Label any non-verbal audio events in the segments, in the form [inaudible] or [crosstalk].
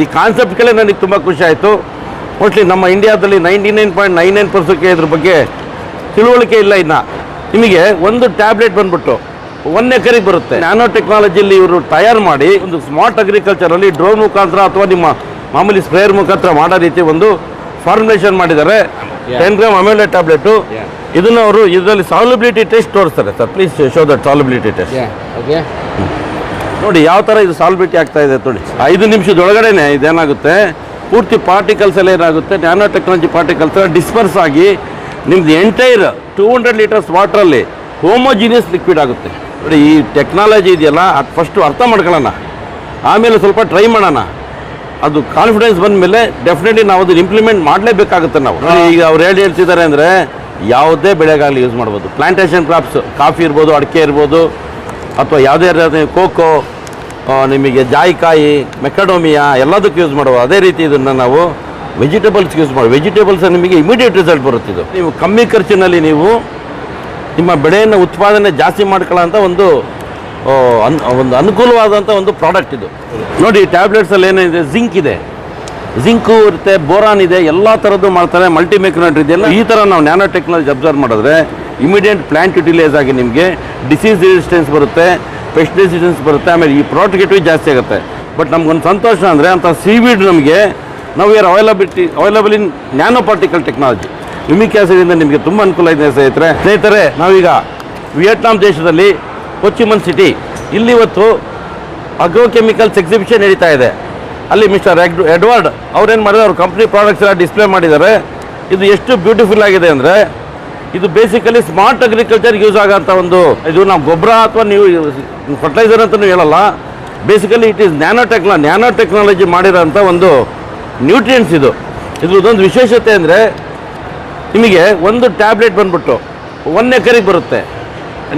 ಈ ಕಾನ್ಸೆಪ್ಟ್ಗಳೇ ನನಗೆ ತುಂಬ ಖುಷಿ ಆಯಿತು. ಮೋಸ್ಟ್ಲಿ ನಮ್ಮ ಇಂಡಿಯಾದಲ್ಲಿ ninety nine point nine nine ಪರ್ಸೆಂಟ್ಗೆ ಇದ್ರ ಬಗ್ಗೆ ತಿಳುವಳಿಕೆ ಇಲ್ಲ ಇನ್ನು. ನಿಮಗೆ ಒಂದು ಟ್ಯಾಬ್ಲೆಟ್ ಬಂದ್ಬಿಟ್ಟು ಒನ್ ಎಕರೆಗೆ ಬರುತ್ತೆ. ನ್ಯಾನೋ ಟೆಕ್ನಾಲಜಿಯಲ್ಲಿ ಇವರು ತಯಾರು ಮಾಡಿ ಒಂದು ಸ್ಮಾರ್ಟ್ ಅಗ್ರಿಕಲ್ಚರಲ್ಲಿ ಡ್ರೋನ್ ಮುಖಾಂತರ ಅಥವಾ ನಿಮ್ಮ ಮಾಮೂಲಿ ಸ್ಪ್ರೇಯರ್ ಮುಖಾಂತರ ಮಾಡೋ ರೀತಿ ಒಂದು ಫಾರ್ಮುಲೇಷನ್ ಮಾಡಿದ್ದಾರೆ. ಟೆನ್ ಗ್ರಾಮ್ ಅಮೆಲೆ ಟ್ಯಾಬ್ಲೆಟು. ಇದನ್ನು ಅವರು ಇದರಲ್ಲಿ ಸಾಲಬಿಲಿಟಿ ಟೆಸ್ಟ್ ತೋರಿಸ್ತಾರೆ. Sir please show that solubility test Yeah. ನೋಡಿ ಯಾವ ಥರ ಇದು ಸಾಲ್ಬಿಟಿ ಆಗ್ತಾ ಇದೆ ನೋಡಿ. ಐದು ನಿಮಿಷದೊಳಗಡೆನೆ ಇದೇನಾಗುತ್ತೆ? ಪೂರ್ತಿ ಪಾರ್ಟಿಕಲ್ಸ್ ಎಲ್ಲ ಏನಾಗುತ್ತೆ? ನ್ಯಾನೋ ಟೆಕ್ನಾಲಜಿ ಪಾರ್ಟಿಕಲ್ಸ್ ಡಿಸ್ಪರ್ಸ್ ಆಗಿ ನಿಮ್ದು ಎಂಟೈರ್ ಟೂ ಹಂಡ್ರೆಡ್ ಲೀಟರ್ಸ್ ವಾಟ್ರಲ್ಲಿ ಹೋಮೋಜಿನಿಯಸ್ ಲಿಕ್ವಿಡ್ ಆಗುತ್ತೆ. ನೋಡಿ ಈ ಟೆಕ್ನಾಲಜಿ ಇದೆಯಲ್ಲ ಅದು ಫಸ್ಟು ಅರ್ಥ ಮಾಡ್ಕೊಳ್ಳೋಣ. ಆಮೇಲೆ ಸ್ವಲ್ಪ ಟ್ರೈ ಮಾಡೋಣ. ಅದು ಕಾನ್ಫಿಡೆನ್ಸ್ ಬಂದ ಮೇಲೆ ಡೆಫಿನೆಟ್ಲಿ ನಾವು ಅದನ್ನು ಇಂಪ್ಲಿಮೆಂಟ್ ಮಾಡಲೇಬೇಕಾಗುತ್ತೆ ನಾವು. ಈಗ ಅವ್ರು ಹೇಳಿ ಹೇಳ್ತಿದ್ದಾರೆ ಅಂದರೆ ಯಾವುದೇ ಬೆಳೆಗಾಗಲಿ ಯೂಸ್ ಮಾಡ್ಬೋದು. ಪ್ಲಾಂಟೇಷನ್ ಕ್ರಾಪ್ಸ್ ಕಾಫಿ ಇರ್ಬೋದು ಅಡಿಕೆ ಇರ್ಬೋದು ಅಥವಾ ಯಾವುದೇ ರೀತಿ ಕೋಕೋ ನಿಮಗೆ ಜಾಯಿಕಾಯಿ, ಮೆಕಡೋಮಿಯಾ ಎಲ್ಲದಕ್ಕೂ ಯೂಸ್ ಮಾಡುವ ಅದೇ ರೀತಿ ಇದನ್ನು ನಾವು ವೆಜಿಟೇಬಲ್ಸ್ ಯೂಸ್ ಮಾಡಿ ವೆಜಿಟೇಬಲ್ಸ್ ನಿಮಗೆ ಇಮಿಡಿಯೇಟ್ ರಿಸಲ್ಟ್ ಬರುತ್ತೆ ಇದು. ನೀವು ಕಮ್ಮಿ ಖರ್ಚಿನಲ್ಲಿ ನೀವು ನಿಮ್ಮ ಬೆಳೆಯನ್ನು ಉತ್ಪಾದನೆ ಜಾಸ್ತಿ ಮಾಡ್ಕೊಳ್ಳೋಂಥ ಒಂದು ಅನ್, ಒಂದು ಅನುಕೂಲವಾದಂಥ ಒಂದು ಪ್ರಾಡಕ್ಟ್ ಇದು. ನೋಡಿ ಟ್ಯಾಬ್ಲೆಟ್ಸಲ್ಲಿ ಏನಿದೆ? ಜಿಂಕ್ ಇದೆ. ಜಿಂಕು ಇರುತ್ತೆ, ಬೋರಾನ್ ಇದೆ, ಎಲ್ಲ ಥರದ್ದು ಮಾಡ್ತಾರೆ ಮಲ್ಟಿ ಮೆಕ್ರೋನೆಟ್ ಇದೆಲ್ಲ ಈ ಥರ ನಾವು ನ್ಯಾನೋ ಟೆಕ್ನಾಲಜಿ ಅಬ್ಸರ್ವ್ ಮಾಡಿದ್ರೆ ಇಮಿಡಿಯೇಟ್ ಪ್ಲಾಂಟ್ ಯುಟಿಲೈಸ್ ಆಗಿ ನಿಮಗೆ ಡಿಸೀಸ್ ರೆಸಿಸ್ಟೆನ್ಸ್ ಬರುತ್ತೆ ಪೆಸ್ಟ್ ರೆಸಿಸ್ಟೆನ್ಸ್ ಬರುತ್ತೆ, ಆಮೇಲೆ ಈ ಪ್ರೊಟೆಕ್ಟಿವ್ ಜಾಸ್ತಿ ಆಗುತ್ತೆ. ಬಟ್ ನಮ್ಗೊಂದು ಸಂತೋಷ ಅಂದರೆ ಅಂಥ ಸೀವೀಡ್ ನಮಗೆ, ನಾವು ಯಾರು availability available in nano particle technology humic ಆ್ಯಸಿಡಿಂದ ನಿಮಗೆ ತುಂಬ ಅನುಕೂಲ ಇದೆ ಸ್ನೇಹಿತರೆ. ಸ್ನೇಹಿತರೆ, ನಾವೀಗ ವಿಯೆಟ್ನಾಂ ದೇಶದಲ್ಲಿ ಕೊಚ್ಚಿಮನ್ ಸಿಟಿ ಇಲ್ಲಿ ಇವತ್ತು ಅಗ್ರೋಕೆಮಿಕಲ್ಸ್ ಎಕ್ಸಿಬಿಷನ್ ನಡೀತಾ ಇದೆ. ಅಲ್ಲಿ ಮಿಸ್ಟರ್ ಎಡ್ವರ್ಡ್ ಅವ್ರೇನು ಮಾಡಿದ್ರು ಅವ್ರ ಕಂಪ್ನಿ ಪ್ರಾಡಕ್ಟ್ಸ್ ಎಲ್ಲ ಡಿಸ್ಪ್ಲೇ ಮಾಡಿದ್ದಾರೆ. ಇದು ಎಷ್ಟು ಬ್ಯೂಟಿಫುಲ್ ಆಗಿದೆ ಅಂದರೆ, ಇದು ಬೇಸಿಕಲಿ ಸ್ಮಾರ್ಟ್ ಅಗ್ರಿಕಲ್ಚರ್ ಯೂಸ್ ಆಗೋಂಥ ಒಂದು ಇದು ನಾವು ಗೊಬ್ಬರ ಅಥವಾ ನೀವು ಫರ್ಟಿಲೈಸರ್ ಅಂತಲೂ ಹೇಳಲ್ಲ. Basically it is nano techno nano technology ಮಾಡಿರೋಂಥ ಒಂದು ನ್ಯೂಟ್ರಿಯೆಂಟ್ಸ್ ಇದು. ಇದೊಂದು ವಿಶೇಷತೆ ಅಂದರೆ, ನಿಮಗೆ ಒಂದು ಟ್ಯಾಬ್ಲೆಟ್ ಬಂದ್ಬಿಟ್ಟು ಒನ್ ಎಕರಿಗೆ ಬರುತ್ತೆ.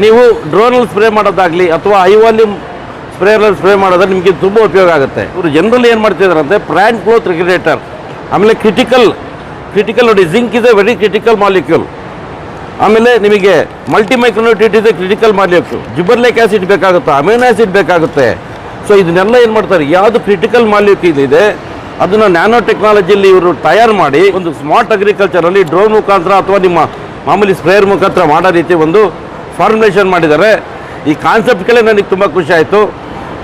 ನೀವು ಡ್ರೋನಲ್ಲಿ ಸ್ಪ್ರೇ ಮಾಡೋದಾಗಲಿ ಅಥವಾ ಐ ವಾಲ್ಯೂಮ್ ಸ್ಪ್ರೇಯಲ್ಲಿ ಸ್ಪ್ರೇ ಮಾಡೋದ್ರೆ ನಿಮಗೆ ತುಂಬ ಉಪಯೋಗ ಆಗುತ್ತೆ. ಇವರು ಜನರಲ್ ಏನು ಮಾಡ್ತಿದ್ದಾರೆ ಅಂದರೆ ಪ್ಲ್ಯಾಂಟ್ ಗ್ರೋತ್ ರೆಗ್ಯುಲೇಟರ್ ಆಮೇಲೆ ಕ್ರಿಟಿಕಲ್ ಕ್ರಿಟಿಕಲ್ ನೋಡಿ ಜಿಂಕ್ ಇದೆ ವೆರಿ ಕ್ರಿಟಿಕಲ್ ಮಾಲಿಕ್ಯೂಲ್ ಆಮೇಲೆ ನಿಮಗೆ ಮಲ್ಟಿ ಮೈಕ್ರೋನ್ಯೂಟ್ರಿಟ್ ಇದೆ ಕ್ರಿಟಿಕಲ್ ಮಾಲಿಕ್ಯೂಲ್ ಜಿಬರ್ಲೆಕ್ ಆ್ಯಸಿಡ್ ಬೇಕಾಗುತ್ತೆ ಅಮೈನ್ ಆ್ಯಸಿಡ್ ಬೇಕಾಗುತ್ತೆ. ಸೊ ಇದನ್ನೆಲ್ಲ ಏನು ಮಾಡ್ತಾರೆ, ಯಾವುದು ಕ್ರಿಟಿಕಲ್ ಮಾಲಿಕ್ಯೂಲ್ ಇದೆ, ಅದನ್ನು ನ್ಯಾನೋ ಟೆಕ್ನಾಲಜಿಯಲ್ಲಿ ಇವರು ತಯಾರು ಮಾಡಿ, ಒಂದು ಸ್ಮಾರ್ಟ್ ಅಗ್ರಿಕಲ್ಚರಲ್ಲಿ ಡ್ರೋನ್ ಮುಖಾಂತರ ಅಥವಾ ನಿಮ್ಮ ಮಾಮೂಲಿ ಸ್ಪ್ರೇಯರ್ ಮುಖಾಂತರ ಮಾಡೋ ರೀತಿ ಒಂದು ಫಾರ್ಮುಲೇಷನ್ ಮಾಡಿದ್ದಾರೆ. ಈ ಕಾನ್ಸೆಪ್ಟ್ಗಳೇ ನನಗೆ ತುಂಬ ಖುಷಿ ಆಯಿತು.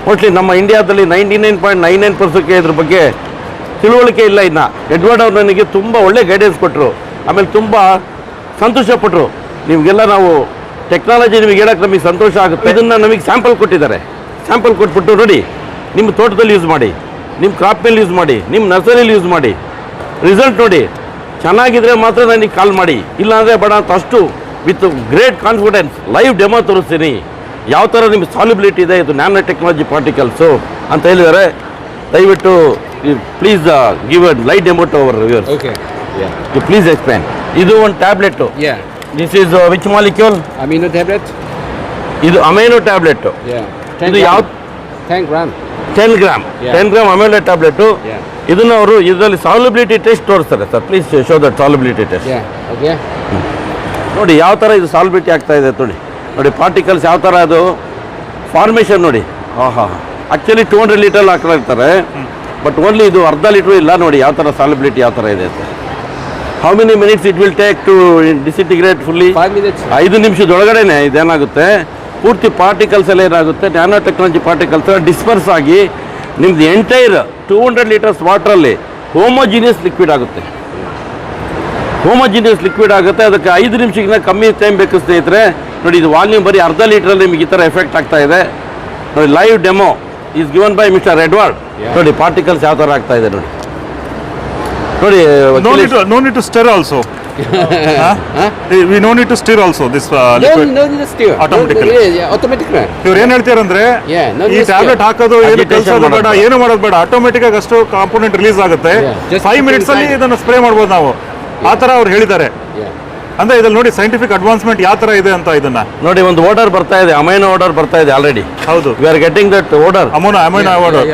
ಮೋಸ್ಟ್ಲಿ ನಮ್ಮ ಇಂಡಿಯಾದಲ್ಲಿ ninety nine point nine nine ಪರ್ಸೆಂಟ್ಗೆ ಇದ್ರ ಬಗ್ಗೆ ತಿಳುವಳಿಕೆ ಇಲ್ಲ ಇನ್ನು. ಎಡ್ವರ್ಡ್ ಅವ್ರು ನನಗೆ ತುಂಬ ಒಳ್ಳೆ ಗೈಡೆನ್ಸ್ ಕೊಟ್ಟರು ಆಮೇಲೆ ತುಂಬ ಸಂತೋಷಪಟ್ಟರು ನಿಮಗೆಲ್ಲ ನಾವು ಟೆಕ್ನಾಲಜಿ ನಿಮಗೆ ಹೇಳಕ್ಕೆ ನಮಗೆ ಸಂತೋಷ ಆಗುತ್ತೆ. ಇದನ್ನು ನಮಗೆ ಸ್ಯಾಂಪಲ್ ಕೊಟ್ಟಿದ್ದಾರೆ. ಸ್ಯಾಂಪಲ್ ಕೊಟ್ಬಿಟ್ಟು ನೋಡಿ, ನಿಮ್ಮ ತೋಟದಲ್ಲಿ ಯೂಸ್ ಮಾಡಿ, ನಿಮ್ಮ ಕ್ರಾಪ್ ಮೇಲೆ ಯೂಸ್ ಮಾಡಿ, ನಿಮ್ಮ ನರ್ಸರಿಲಿ ಯೂಸ್ ಮಾಡಿ. ರಿಸಲ್ಟ್ ನೋಡಿ, ಚೆನ್ನಾಗಿದ್ರೆ ಮಾತ್ರ ನನಗೆ ಕಾಲ್ ಮಾಡಿ. ಇಲ್ಲಾಂದರೆ ಬಡ ಅಂತ ಅಷ್ಟು with great confidence live demo ತೋರಿಸ್ತೀನಿ. ಯಾವ ಥರ ನಿಮಗೆ ಸಾಲಿಬಿಲಿಟಿ ಇದೆ ಇದು ನ್ಯಾನೋ ಟೆಕ್ನಾಲಜಿ ಪಾರ್ಟಿಕಲ್ಸು ಅಂತ ಹೇಳಿದರೆ ದಯವಿಟ್ಟು please give a light demo to our reviewer okay. You please explain ಇದು ಒಂದು tablet Yeah. This is which molecule amino tablet ಇದು ಅಮೈನೋ ಟ್ಯಾಬ್ಲೆಟ್ Yeah. ಇದು ಯಾವ 10 gram. Ten gram. Ten gram amino tablet. ಇದನ್ನು ಅವರು ಇದರಲ್ಲಿ ಸಾಲಿಬಿಲಿಟಿ ಟೆಸ್ಟ್ ತೋರಿಸ್ತಾರೆ sir please show that solubility test. Okay. ನೋಡಿ ಯಾವ ಥರ ಇದು ಸಾಲಿಬಿಲಿಟಿ ಆಗ್ತಾ ಇದೆ ನೋಡಿ ನೋಡಿ ಪಾರ್ಟಿಕಲ್ಸ್ ಯಾವ ಥರ ಅದು? ಫಾರ್ಮೇಷನ್ ನೋಡಿ. ಹಾಂ ಹಾಂ ಆ್ಯಕ್ಚುಲಿ ಟೂ ಹಂಡ್ರೆಡ್ ಲೀಟರ್ ಹಾಕಿರ್ತಾರೆ ಬಟ್ ಓನ್ಲಿ ಇದು ಅರ್ಧ ಲೀಟ್ರು ಇಲ್ಲ ನೋಡಿ ಯಾವ ಥರ ಸಾಲಿಬಿಲಿಟಿ ಯಾವ ಥರ ಇದೆ ಅಂತ. How many minutes it will take to disintegrate fully 5 minutes. ಐದು ನಿಮಿಷದೊಳಗಡೆನೆ ಇದೇನಾಗುತ್ತೆ? ಪೂರ್ತಿ ಪಾರ್ಟಿಕಲ್ಸ್ ಎಲ್ಲ ಏನಾಗುತ್ತೆ? ನ್ಯಾನೋ ಟೆಕ್ನಾಲಜಿ ಪಾರ್ಟಿಕಲ್ಸ್ ಡಿಸ್ಪರ್ಸ್ ಆಗಿ ನಿಮ್ದು ಎಂಟೈರ್ ಟೂ ಹಂಡ್ರೆಡ್ ಲೀಟರ್ಸ್ ವಾಟ್ರಲ್ಲಿ ಹೋಮೋಜಿನಿಯಸ್ ಲಿಕ್ವಿಡ್ ಆಗುತ್ತೆ. ಹೋಮೋಜಿನಿಯಸ್ ಲಿಕ್ವಿಡ್ ಆಗುತ್ತೆ. ಅದಕ್ಕೆ ಐದು ನಿಮಿಷಕ್ಕಿಂತ ಕಮ್ಮಿ ಟೈಮ್ ಬೇಕು ಸ್ನೇಹಿತರೆ. ನೋಡಿ ಇದು ವಾಲ್ಯೂಮ್ ಬರೀ ಅರ್ಧ ಲೀಟ್ರಲ್ಲಿ ನಿಮಗೆ ಈ ಥರ ಎಫೆಕ್ಟ್ ಆಗ್ತಾ ಇದೆ. ನೋಡಿ live demo is given by mister Edward. ನೋಡಿ ಪಾರ್ಟಿಕಲ್ಸ್ ಯಾವ ಥರ ಆಗ್ತಾ ಇದೆ ನೋಡಿ. ನೋಡಿ no need, to stir also we no stir to [laughs] yeah, yeah, automatically. ಇವ್ರು ಏನ್ ಹೇಳ್ತಾರಂದ್ರೆ ಈ ಟ್ಯಾಬ್ಲೆಟ್. ಹಾಕೋದು ಏನು ಬೇಡ ಏನು ಮಾಡೋದು ಬೇಡ. ಆಟೋಮೆಟಿಕ್ ಆಗಿ ಅಷ್ಟು ಕಾಂಪೋನೆಂಟ್ ರಿಲೀಸ್ ಆಗುತ್ತೆ. ಫೈವ್ ಮಿನಿಟ್ಸ್ ಅಲ್ಲಿ. ಇದನ್ನು ಸ್ಪ್ರೇ ಮಾಡ್ಬೋದು ನಾವು. ಆ ತರ ಅವ್ರು ಹೇಳಿದ್ದಾರೆ. ಅಂದ್ರೆ ಇದ್ರಲ್ಲಿ ನೋಡಿ ಸೈಂಟಿಫಿಕ್ ಅಡ್ವಾನ್ಸ್ಮೆಂಟ್ ಯಾವ ತರ ಇದೆ ಅಂತ ಇದನ್ನ. ನೋಡಿ ಒಂದು ಆರ್ಡರ್ ಬರ್ತಾ ಇದೆ. ಅಮೈನೋ ಆರ್ಡರ್ ಬರ್ತಾ ಇದೆ ಆಲ್ರೆಡಿ ಹೌದು. We are getting that order amino amino order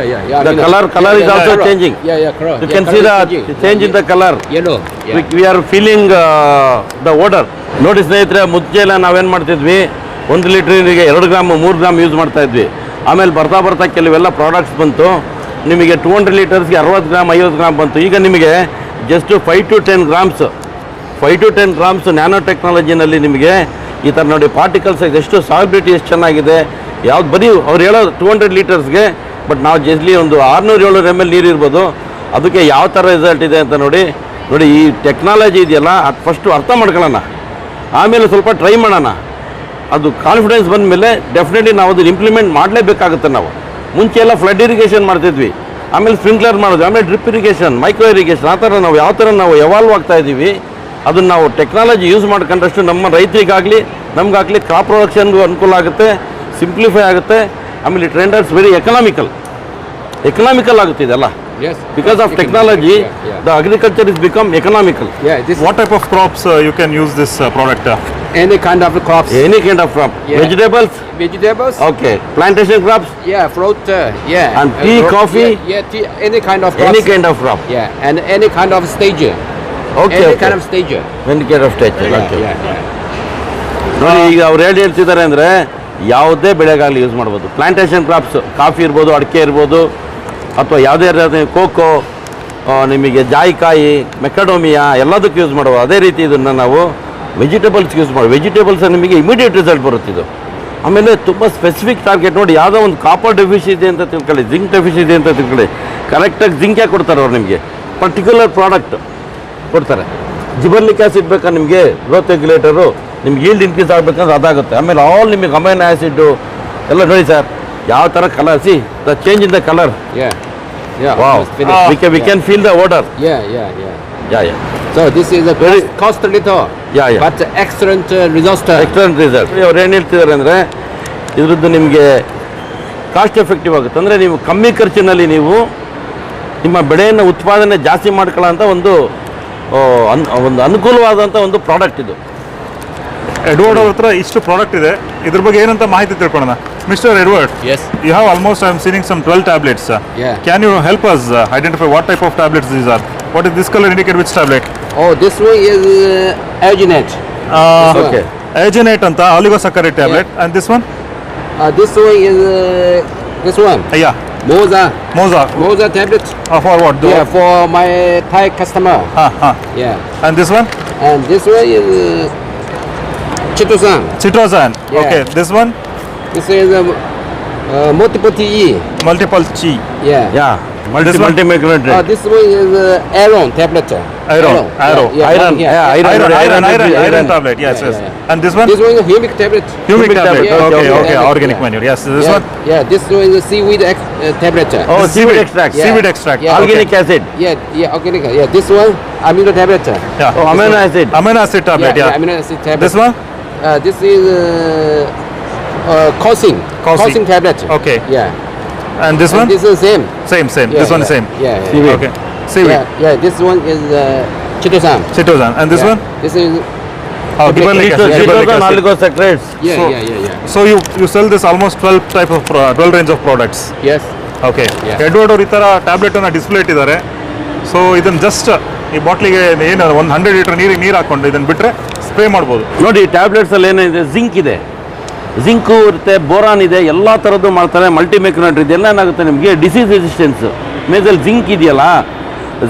the colour colour is also changing yeah yeah correct you can see the change in the colour yellow we are uh, the odor. ನೋಡಿ ಸ್ನೇಹಿತರೆ ಮುಂಚೆ ಎಲ್ಲ ನಾವೇನು ಮಾಡ್ತಿದ್ವಿ? ಒಂದು ಲೀಟ್ರಿಗೆ ಎರಡು gram ಮೂರು ಗ್ರಾಮ್ ಯೂಸ್ ಮಾಡ್ತಾ ಇದ್ವಿ. ಆಮೇಲೆ ಬರ್ತಾ ಬರ್ತಾ ಕೆಲವೆಲ್ಲ ಪ್ರಾಡಕ್ಟ್ಸ್ ಬಂತು. ನಿಮಗೆ ಟೂ ಹಂಡ್ರೆಡ್ ಲೀಟರ್ಸ್ಗೆ ಅರವತ್ತು ಗ್ರಾಮ್ ಐವತ್ತು ಗ್ರಾಮ್ ಬಂತು. ಈಗ ನಿಮಗೆ just five to ten grams five to ten grams nano ಟೆಕ್ನಾಲಜಿನಲ್ಲಿ ನಿಮಗೆ ಈ ಥರ ನೋಡಿ ಪಾರ್ಟಿಕಲ್ಸ್ ಎಷ್ಟು ಸಾಲಿಬ್ರಿಟಿ ಎಷ್ಟು ಚೆನ್ನಾಗಿದೆ. ಯಾವ್ದು ಬರೀ ಅವ್ರು ಹೇಳೋದು ಟೂ ಹಂಡ್ರೆಡ್ ಲೀಟರ್ಸ್ಗೆ ಬಟ್ ನಾವು ಜಸ್ಲಿ ಒಂದು ಆರುನೂರು ಏಳ್ನೂರು ಎಂ ಎಲ್ ನೀರು ಇರ್ಬೋದು. ಅದಕ್ಕೆ ಯಾವ ಥರ ರಿಸಲ್ಟ್ ಇದೆ ಅಂತ ನೋಡಿ ನೋಡಿ ಈ ಟೆಕ್ನಾಲಜಿ ಇದೆಯಲ್ಲ, ಅದು ಫಸ್ಟು ಅರ್ಥ ಮಾಡ್ಕೊಳ್ಳೋಣ. ಆಮೇಲೆ ಸ್ವಲ್ಪ ಟ್ರೈ ಮಾಡೋಣ. ಅದು ಕಾನ್ಫಿಡೆನ್ಸ್ ಬಂದ ಮೇಲೆ ಡೆಫಿನೆಟ್ಲಿ ನಾವು ಅದನ್ನು ಇಂಪ್ಲಿಮೆಂಟ್ ಮಾಡಲೇಬೇಕಾಗುತ್ತೆ ನಾವು. ಮುಂಚೆ ಎಲ್ಲ ಫ್ಲಡ್ ಇರಿಗೇಷನ್ ಮಾಡ್ತಿದ್ವಿ. ಆಮೇಲೆ ಸ್ಪ್ರಿಂಕ್ಲರ್ ಮಾಡೋದು, ಆಮೇಲೆ ಡ್ರಿಪ್ ಇರಿಗೇಷನ್ ಮೈಕ್ರೋ ಇರಿಗೇಷನ್ ಆ ಥರ ನಾವು ಯಾವ ಥರ ನಾವು ಎವಾಲ್ವ್ ಆಗ್ತಾ ಇದ್ದೀವಿ ಅದನ್ನು ನಾವು ಟೆಕ್ನಾಲಜಿ ಯೂಸ್ ಮಾಡ್ಕೊಂಡಷ್ಟು ನಮ್ಮ ರೈತರಿಗಾಗಲಿ ನಮಗಾಗಲಿ ಕ್ರಾಪ್ ಪ್ರೊಡಕ್ಷನ್ಗೂ ಅನುಕೂಲ ಆಗುತ್ತೆ ಸಿಂಪ್ಲಿಫೈ ಆಗುತ್ತೆ ಆಮೇಲೆ ಟ್ರೆಂಡರ್ಸ್ ವೆರಿ ಎಕನಾಮಿಕಲ್ ಎಕನಾಮಿಕಲ್ ಆಗುತ್ತೆ ಇದೆಲ್ಲ. Because of technology Yeah, yeah. The agriculture is become economical what type of crops you can use this product uh? Uh, any kind of crops. Any kind of crop Yeah. Vegetables Vegetables. Okay plantation crops Yeah, fruit. Uh, yeah. And coffee tea, tea coffee? Yeah, yeah tea, any kind of crops. Any kind of crop Yeah, and any kind of stage. Okay kind of kind of Yeah, okay yeah, yeah. ನೋಡಿ ಈಗ ಅವ್ರು ಹೇಳಿ ಹೇಳ್ತಿದ್ದಾರೆ ಅಂದರೆ ಯಾವುದೇ ಬೆಳೆಗಾಗಲಿ use ಮಾಡ್ಬೋದು. Plantation crops coffee ಇರ್ಬೋದು ಅಡಿಕೆ ಇರ್ಬೋದು ಅಥವಾ ಯಾವುದೇ ರೀತಿ ಕೋಕೋ ಆ, ನಿಮಗೆ ಜಾಯಿಕಾಯಿ ಮೆಕಡೋಮಿಯಾ ಎಲ್ಲದಕ್ಕೂ ಯೂಸ್ ಮಾಡ್ಬೋದು ಅದೇ ರೀತಿ ಇದನ್ನು ನಾವು ವೆಜಿಟೇಬಲ್ಸ್ ಯೂಸ್ ಮಾಡಿ ವೆಜಿಟೇಬಲ್ಸ್ ನಿಮಗೆ ಇಮಿಡಿಯೇಟ್ ರಿಸಲ್ಟ್ ಬರುತ್ತೆ ಇದು. ಆಮೇಲೆ ತುಂಬ ಸ್ಪೆಸಿಫಿಕ್ ಟಾರ್ಗೆಟ್ ನೋಡಿ ಯಾವುದೋ ಒಂದು ಕಾಪರ್ ಡೆಫಿಷಿ ಇದೆ ಅಂತ ತಿಳ್ಕೊಳ್ಳಿ ಜಿಂಕ್ ಡೆಫಿಷಿ ಇದೆ ಅಂತ ತಿಳ್ಕೊಳ್ಳಿ. ಕರೆಕ್ಟಾಗಿ ಜಿಂಕೆ ಕೊಡ್ತಾರೆ ಅವ್ರು ನಿಮಗೆ? ಪರ್ಟಿಕ್ಯುಲರ್ ಪ್ರಾಡಕ್ಟ್ ಕೊಡ್ತಾರೆ. ಜಿಬರ್ಲಿಕ್ ಆ್ಯಸಿಡ್ ಬೇಕಾ ನಿಮಗೆ ಗ್ರೋತ್ ರೆಗ್ಯುಲೇಟರು ನಿಮ್ಗೆ ಈಲ್ಡ್ ಇನ್ಕ್ರೀಸ್ ಆಗಬೇಕಂದ್ರೆ ಅದಾಗುತ್ತೆ. ಆಮೇಲೆ ಆಲ್ ನಿಮಗೆ ಅಮೈನ್ ಆ್ಯಸಿಡ್ಡು ಎಲ್ಲ ನೋಡಿ ಸರ್ ಯಾವ ಥರ colour see the change in the colour we can feel the yeah. Yeah yeah so this is yeah. but excellent uh, excellent result ಅವ್ರು ಏನು ಹೇಳ್ತಿದ್ದಾರೆ ಅಂದರೆ ಇದ್ರದ್ದು ನಿಮಗೆ ಕಾಸ್ಟ್ ಎಫೆಕ್ಟಿವ್ ಆಗುತ್ತೆ. ಅಂದರೆ ನೀವು ಕಮ್ಮಿ ಖರ್ಚಿನಲ್ಲಿ ನೀವು ನಿಮ್ಮ ಬೆಳೆಯನ್ನು ಉತ್ಪಾದನೆ ಜಾಸ್ತಿ ಮಾಡ್ಕೊಳ್ಳೋಂಥ ಒಂದು ಆ, ಅನ್ ಒಂದು ಅನುಕೂಲವಾದಂಥ ಒಂದು ಪ್ರಾಡಕ್ಟ್ ಇದು. ಎಡ್ವರ್ಡ್ ಅವ್ರ ಹತ್ರ ಇಷ್ಟು ಪ್ರಾಡಕ್ಟ್ ಇದೆ. ಇದ್ರ ಬಗ್ಗೆ ಏನಂತ ಮಾಹಿತಿ ತಿಳ್ಕೊಳ್ಳೋಣ. Mister Edward as you have almost I am seeing some twelve tablets can you help us identify what type of tablets these are what is this colour indicate which tablet oh this Alginate. Uh, Okay. Alginate ಅಂತ oligosaccharide tablet and this one this this one one uh, Moza. Moza. Moza tablet. Uh, for what? Yeah, for my Thai customer. Uh, uh. Yeah. And this one? And this one is uh, Chitosan. Chitosan. Yeah. Okay. This one? This is uh, multiple TE. Multiple T. Yeah. Yeah. Multi, this multi-micron trade. Uh, this one is uh, iron tablet. Iron, iron, iron, iron, iron, iron tablet. Yes, yes. And this one? This one is humic tablet. Humic, tablet. Okay, okay. Organic yeah. manure. Yes. This one? Yeah. This one is seaweed ex- uh, tablet. Oh, seaweed extract. Seaweed extract. Organic acid. Yeah, yeah. Organic. Yeah. This one amino tablet. Yeah. Oh, amino acid. Amino acid tablet. Yeah. Amino acid tablet. This one? Uh, this is uh, uh, causing. Causing tablet. Okay. Yeah. And this And one this is same. same same Yeah, this one yeah. same Yeah, yeah. Seaweed. okay seaweed Yeah, yeah. This one is uh, chitosan. Chitosan. and this yeah. one This is oh Gibberellic acid. acid, gibberellic acid. Oligosaccharides yeah, So- yeah, yeah, yeah. so you you sell this almost 12 type of pro- 12 range of products Yes. Okay Yeah. Edward tablet ಈ ಥರ ಟ್ಯಾಬ್ಲೆಟನ್ನು display ಇಟ್ಟಿದ್ದಾರೆ so ಇದನ್ನು just ಈ ಬಾಟ್ಲಿಗೆ ಏನು ಒಂದು hundred litre ನೀರಿಗೆ ನೀರು ಹಾಕ್ಕೊಂಡು ಇದನ್ನು ಬಿಟ್ಟರೆ ಸ್ಪ್ರೇ ಮಾಡ್ಬೋದು ನೋಡಿ ಟ್ಯಾಬ್ಲೆಟ್ಸಲ್ಲಿ ಏನಿದೆ ಜಿಂಕ್ ಇದೆ ಜಿಂಕು ಇರುತ್ತೆ, ಬೋರಾನ್ ಇದೆ, ಎಲ್ಲ ಥರದ್ದು ಮಾಡ್ತಾರೆ ಮಲ್ಟಿ ಇದೆ ಇದೆಲ್ಲ ಏನಾಗುತ್ತೆ ನಿಮಗೆ? ಡಿಸೀಸ್ ರೆಸಿಸ್ಟೆನ್ಸ್ ಮೇಜಲ್ಲಿ ಜಿಂಕ್ ಇದೆಯಲ್ಲ,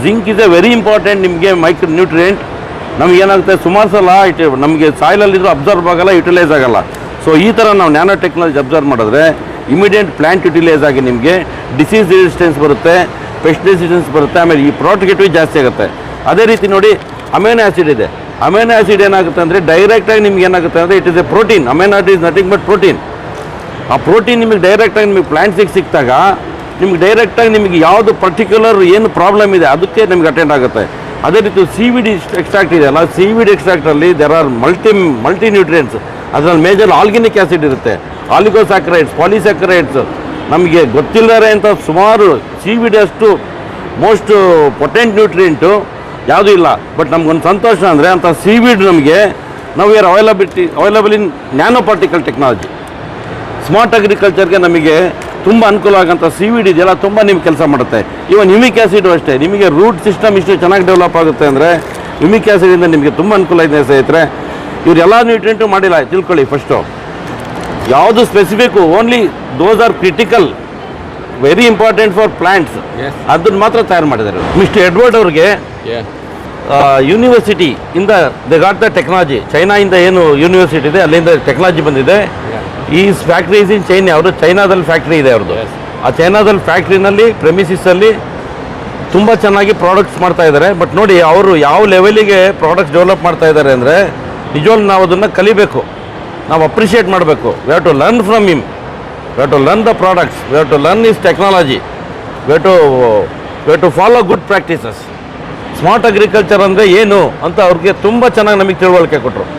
zinc is a very important ನಿಮಗೆ ಮೈಕ್ರೋ ನ್ಯೂಟ್ರಿಯೆಂಟ್ ನಮ್ಗೆ ಏನಾಗುತ್ತೆ, ಸುಮಾರು ಸಲ ಇಟ್, ನಮಗೆ ಸಾಯಿಲಲ್ಲಿದ್ರು ಅಬ್ಸರ್ವ್ ಆಗೋಲ್ಲ ಯುಟಿಲೈಸ್ ಆಗೋಲ್ಲ. ಸೊ ಈ ಥರ ನಾವು ನ್ಯಾನೋ ಟೆಕ್ನಾಲಜಿ ಅಬ್ಸರ್ವ್ ಮಾಡಿದ್ರೆ ಇಮಿಡಿಯೇಟ್ ಪ್ಲ್ಯಾಂಟ್ ಯುಟಿಲೈಸ್ ಆಗಿ ನಿಮಗೆ ಡಿಸೀಸ್ ರೆಸಿಸ್ಟೆನ್ಸ್ ಬರುತ್ತೆ ಪೆಸ್ಟ್ ರೆಸಿಸ್ಟೆನ್ಸ್ ಬರುತ್ತೆ, ಆಮೇಲೆ ಈ ಪ್ರೊಟೆಕ್ಟಿವ್ ಜಾಸ್ತಿ ಆಗುತ್ತೆ. ಅದೇ ರೀತಿ ನೋಡಿ ಅಮೇನೋ ಆ್ಯಸಿಡ್ ಇದೆ. ಅಮೈನೋ ಆ್ಯಸಿಡ್ ಏನಾಗುತ್ತೆ ಅಂದರೆ ಡೈರೆಕ್ಟಾಗಿ ನಿಮ್ಗೆ ಏನಾಗುತ್ತೆ ಅಂದರೆ it is a protein amino is nothing but protein ಆ ಪ್ರೋಟೀನ್ ನಿಮಗೆ ಡೈರೆಕ್ಟಾಗಿ ನಿಮಗೆ ಪ್ಲ್ಯಾಂಟ್ಸಿಗೆ ಸಿಕ್ಕಿದಾಗ ನಿಮ್ಗೆ ಡೈರೆಕ್ಟಾಗಿ ನಿಮಗೆ ಯಾವುದು ಪರ್ಟಿಕ್ಯುಲರ್ ಏನು ಪ್ರಾಬ್ಲಮ್ ಇದೆ ಅದಕ್ಕೆ ನಿಮ್ಗೆ ಅಟೆಂಡ್ ಆಗುತ್ತೆ. ಅದೇ ರೀತಿ ಸಿ ವಿ ಡಿ ಎಕ್ಸ್ಟ್ರಾಕ್ಟ್ ಇದೆಯಲ್ಲ C V D ಎಕ್ಸ್ಟ್ರಾಕ್ಟಲ್ಲಿ there are multi multi nutrients ಅದರಲ್ಲಿ ಮೇಜರ್ ಆಲ್ಗಿನಿಕ್ ಆ್ಯಸಿಡ್ ಇರುತ್ತೆ. ಆಲಿಗೋಸ್ಯಾಕ್ರೈಡ್ಸ್ ಪಾಲಿಸ್ಯಾಕ್ರೈಡ್ಸ್ ನಮಗೆ ಗೊತ್ತಿಲ್ಲದೆ ಅಂತ ಸುಮಾರು ಸಿ ವಿ ಡಿ ಅಷ್ಟು ಮೋಸ್ಟ್ ಪೊಟೆಂಟ್ ನ್ಯೂಟ್ರಿಯೆಂಟು ಯಾವುದೂ ಇಲ್ಲ. ಬಟ್ ನಮ್ಗೊಂದು ಸಂತೋಷ ಅಂದರೆ ಅಂಥ ಸಿ ವಿಡ್ ನಮಗೆ ನಾವು our availability available in nano particle technology smart ಅಗ್ರಿಕಲ್ಚರ್ಗೆ ನಮಗೆ ತುಂಬ ಅನುಕೂಲ ಆಗೋಂಥ ಸಿ ವಿಡ್ ಇದೆಯಲ್ಲ ತುಂಬ ನಿಮ್ಗೆ ಕೆಲಸ ಮಾಡುತ್ತೆ. ಇವನ್ ಯುಮಿಕ್ ಆ್ಯಸಿಡು ಅಷ್ಟೇ ನಿಮಗೆ ರೂಟ್ ಸಿಸ್ಟಮ್ ಇಷ್ಟು ಚೆನ್ನಾಗಿ ಡೆವಲಪ್ ಆಗುತ್ತೆ ಅಂದರೆ ಯುಮಿಕ್ ಆ್ಯಸಿಡಿಂದ ನಿಮಗೆ ತುಂಬ ಅನುಕೂಲ ಇದೆ ಸ್ನೇಹಿತರೆ. ಇವರೆಲ್ಲ ನ್ಯೂಟ್ರಿಯೆಂಟು ಮಾಡಿಲ್ಲ ತಿಳ್ಕೊಳ್ಳಿ ಫಸ್ಟು ಯಾವುದು specific only those are critical very important for plants ಅದನ್ನು ಮಾತ್ರ ತಯಾರು ಮಾಡಿದ್ದಾರೆ. ಮಿಸ್ಟರ್ ಎಡ್ವರ್ಡ್ ಅವ್ರಿಗೆ. ಯೂನಿವರ್ಸಿಟಿ ಇಂದ ದೆ ಗಾಟ್ ದ ಟೆಕ್ನಾಲಜಿ ಚೈನಾಯಿಂದ ಏನು ಯೂನಿವರ್ಸಿಟಿ ಇದೆ ಅಲ್ಲಿಂದ ಟೆಕ್ನಾಲಜಿ ಬಂದಿದೆ. ಈ ಫ್ಯಾಕ್ಟ್ರೀಸ್ ಇನ್ ಚೈನಾ ಅವರು ಚೈನಾದಲ್ಲಿ ಫ್ಯಾಕ್ಟ್ರಿ ಇದೆ ಅವ್ರದ್ದು. ಆ ಚೈನಾದಲ್ಲಿ ಫ್ಯಾಕ್ಟ್ರಿನಲ್ಲಿ ಪ್ರೆಮಿಸಿಸಲ್ಲಿ ತುಂಬ ಚೆನ್ನಾಗಿ ಪ್ರಾಡಕ್ಟ್ಸ್ ಮಾಡ್ತಾ ಇದ್ದಾರೆ ಬಟ್ ನೋಡಿ ಅವರು ಯಾವ ಲೆವೆಲಿಗೆ ಪ್ರಾಡಕ್ಟ್ಸ್ ಡೆವಲಪ್ ಮಾಡ್ತಾ ಇದ್ದಾರೆ ಅಂದರೆ ನಿಜವಾಗ್ಲೂ ನಾವು ಅದನ್ನು ಕಲಿಬೇಕು. ನಾವು ಅಪ್ರಿಷಿಯೇಟ್ ಮಾಡಬೇಕು. We have to learn from him we have to learn the products we have to learn is technology we have to we have to follow good practices smart agriculture ಅಂದರೆ ಏನು ಅಂತ ಅವ್ರಿಗೆ ತುಂಬ ಚೆನ್ನಾಗಿ ನಮಗೆ ತಿಳುವಳಿಕೆ ಕೊಟ್ಟರು